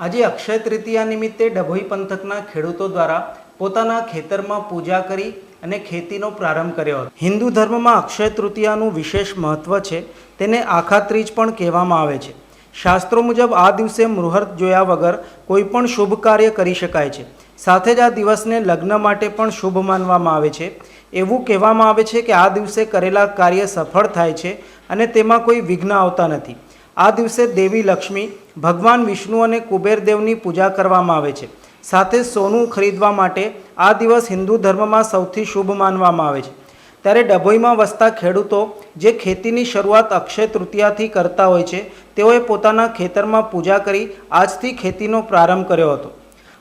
આજે અક્ષય તૃતીયા નિમિત્તે ડભોઈ પંથકના ખેડૂતો દ્વારા પોતાના ખેતરમાં પૂજા કરી અને ખેતીનો પ્રારંભ કર્યો હતો. હિન્દુ ધર્મમાં અક્ષય તૃતીયાનું વિશેષ મહત્વ છે, તેને આખા ત્રીજ પણ કહેવામાં આવે છે. શાસ્ત્રો મુજબ આ દિવસે મુહૂર્ત જોયા વગર કોઈ પણ શુભ કાર્ય કરી શકાય છે. સાથે જ આ દિવસને લગ્ન માટે પણ શુભ માનવામાં આવે છે. એવું કહેવામાં આવે છે કે આ દિવસે કરેલા કાર્ય સફળ થાય છે અને તેમાં કોઈ વિઘ્ન આવતા નથી. આ દિવસે દેવી લક્ષ્મી, ભગવાન વિષ્ણુ અને કુબેરદેવની પૂજા કરવામાં આવે છે. સાથે સોનું ખરીદવા માટે આ દિવસ હિન્દુ ધર્મમાં સૌથી શુભ માનવામાં આવે છે. ત્યારે ડભોઈમાં વસતા ખેડૂતો જે ખેતીની શરૂઆત અક્ષય તૃતીયાથી કરતા હોય છે, તેઓએ પોતાના ખેતરમાં પૂજા કરી આજથી ખેતીનો પ્રારંભ કર્યો હતો.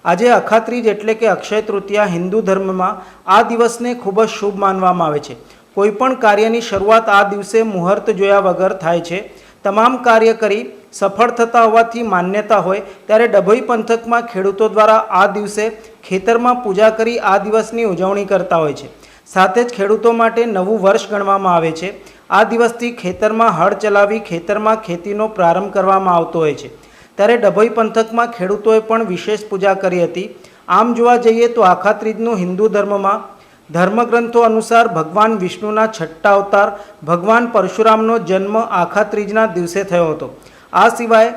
આજે અખાત્રીજ એટલે કે અક્ષય તૃતીયા હિન્દુ ધર્મમાં આ દિવસને ખૂબ જ શુભ માનવામાં આવે છે. કોઈપણ કાર્યની શરૂઆત આ દિવસે મુહૂર્ત જોયા વગર થાય છે. તમામ કાર્ય કરી સફળ થતા હોવાથી માન્યતા હોય, ત્યારે ડભોઈ પંથકમાં ખેડૂતો દ્વારા આ દિવસે ખેતરમાં પૂજા કરી આ દિવસની ઉજવણી કરતા હોય છે. સાથે જ ખેડૂતો માટે નવું વર્ષ ગણવામાં આવે છે. આ દિવસથી ખેતરમાં હળ ચલાવી ખેતરમાં ખેતીનો પ્રારંભ કરવામાં આવતો હોય છે. ત્યારે ડભોઈ પંથકમાં ખેડૂતોએ પણ વિશેષ પૂજા કરી હતી. આમ જોવા જઈએ તો આખા ત્રીજનું હિન્દુ ધર્મમાં ધર્મગ્રંથો અનુસાર ભગવાન વિષ્ણુના છઠ્ઠા અવતાર, ભગવાન પરશુરામનો જન્મ આખા ત્રીજના દિવસે થયો હતો. આ સિવાય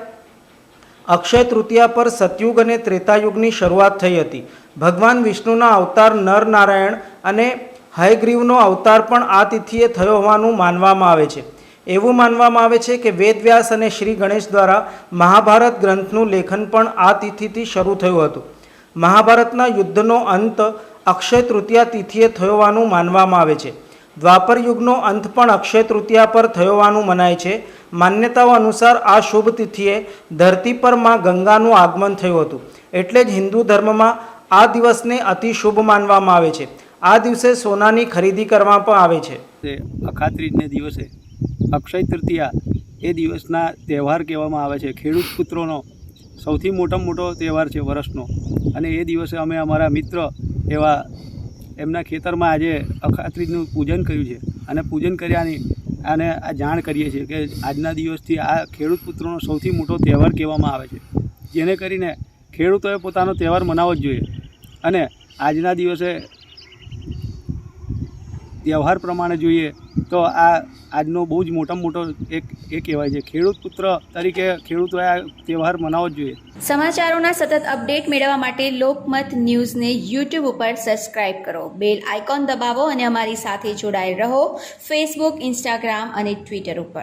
અક્ષય તૃતીયા પર સતયુગ અને ત્રેતાયુગની શરૂઆત થઈ હતી. ભગવાન વિષ્ણુના અવતાર નરનારાયણ અને હયગ્રીવનો અવતાર પણ આ તિથિએ થયો હોવાનું માનવામાં આવે છે. એવું માનવામાં આવે છે કે વેદવ્યાસ અને શ્રી ગણેશ દ્વારા મહાભારત ગ્રંથનું લેખન પણ આ તિથિથી શરૂ થયું હતું. મહાભારતના યુદ્ધનો અંત અક્ષય તૃતીયા તિથિએ થયો હોવાનું માનવામાં આવે છે. દ્વાપર યુગનો અંત પણ અક્ષય તૃતીયા પર થયો હોવાનું મનાય છે. માન્યતાઓ અનુસાર આ શુભ તિથિએ ધરતી પરમાં ગંગાનું આગમન થયું હતું. એટલે જ હિન્દુ ધર્મમાં આ દિવસને અતિ શુભ માનવામાં આવે છે. આ દિવસે સોનાની ખરીદી કરવામાં પણ આવે છે. અખાત્રીજને દિવસે અક્ષય તૃતીયા એ દિવસના તહેવાર કહેવામાં આવે છે. ખેડૂત પુત્રોનો સૌથી મોટામાં મોટો તહેવાર છે વર્ષનો અને એ દિવસે અમે અમારા મિત્ર એવા એમના ખેતરમાં આજે અખાત્રીજનું પૂજન કર્યું છે. અને પૂજન કર્યાની અને આ જાણ કરીએ છીએ કે આજના દિવસથી આ ખેડૂત પુત્રોનો સૌથી મોટો તહેવાર કહેવામાં આવે છે. જેને કરીને ખેડૂતોએ પોતાનો તહેવાર મનાવવો જ જોઈએ. અને આજના દિવસે તહેવાર પ્રમાણે જોઈએ તો આ આજનો બહુ જ મોટામાં મોટો એક, એ કહેવાય છે. ખેડૂત પુત્ર તરીકે ખેડૂતોએ આ તહેવાર મનાવવો જોઈએ. સમાચારોના સતત અપડેટ મેળવવા માટે લોકમત ન્યૂઝને યુટ્યુબ ઉપર સબસ્ક્રાઇબ કરો. બેલ આઇકોન દબાવો અને અમારી સાથે જોડાયેલ રહો. ફેસબુક, ઇન્સ્ટાગ્રામ અને ટ્વિટર ઉપર.